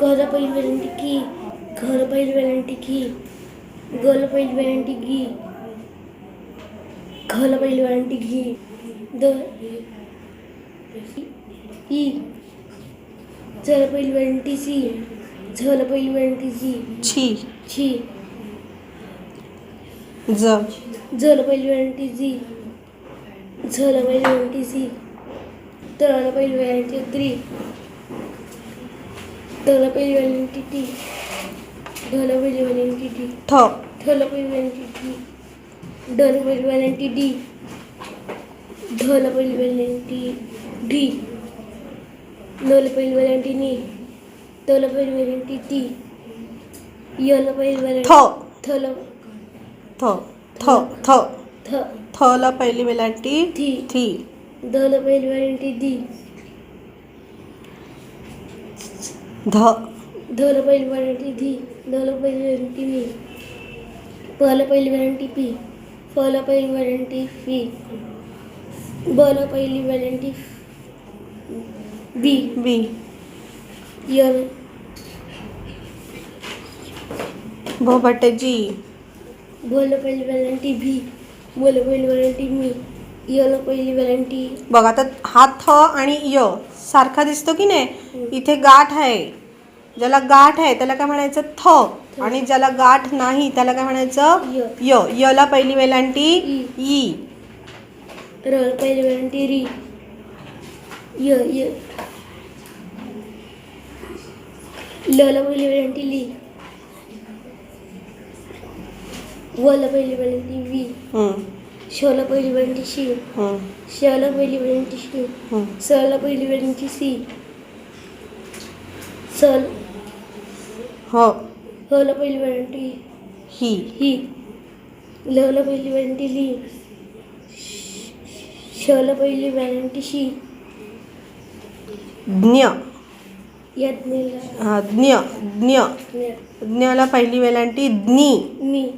कला पहिली वेलांटी की घर पहिली वेलांटी की गल पहिली वेलांटी गी खल पहिली वेलांटी घी द ई चल पहिली वेलांटी सी झल पहिली वेलांटी जी छी. छी ज. झल पहिली वेलांटी जी झल पहिली वेलांटी सी तळ पहिली वेलांटी द्री तळ पहिली वेलांटी टी. ढल पहिली वेलांटी टी. ठ ठल पहिली वेलांटी टी. डल पहिली वेलांटी डी. ढल पहिली वेलांटी ढी नल पहिली वेलांटी नी. तल पहिली वेलांटी टी यल पहिली थ. वेलांटी थल. थ. थ. थ. थ. थ ला पहिली वेलांटी थी थी दल पहिली वेलांटी दी ध. धल पहिली वेलांटी धी दल पहिली वेलांटी मी पल पहिली वेलांटी पी फल पहिली वेलांटी फी बल पहिली वेलांटी बी बी यल. भ बटे जी भल पहिली वेलांटी भी बोल पहिली वेलांटी मी यल पहिली वेलांटी बघ आता हा थ आणि य. सारखा दिसतो की नाही? इथे गाठ आहे. ज्याला गाठ आहे त्याला काय म्हणायचं? थ. आणि ज्याला गाठ नाही त्याला काय म्हणायचं? य. य. यला पहिली वेलांटी ई. पहिली वेलांटी री. य य. लला पहिली वेलांटी ली. वला पहिली वेलांटी वी. हम्म, शला पहिली वेलांटी शी. शला पहिली वेलांटी शी. सला पहिली वेलांटी सी. सल हो. हला पहिली वेलांटी ही. ही. लला पहिली वेलांटी ली. शला पहिली वेलांटी शी. ज्ञ. हा, ज्ञ ज्ञ. ज्ञला पहिली वेलांटी ज्ञी मी.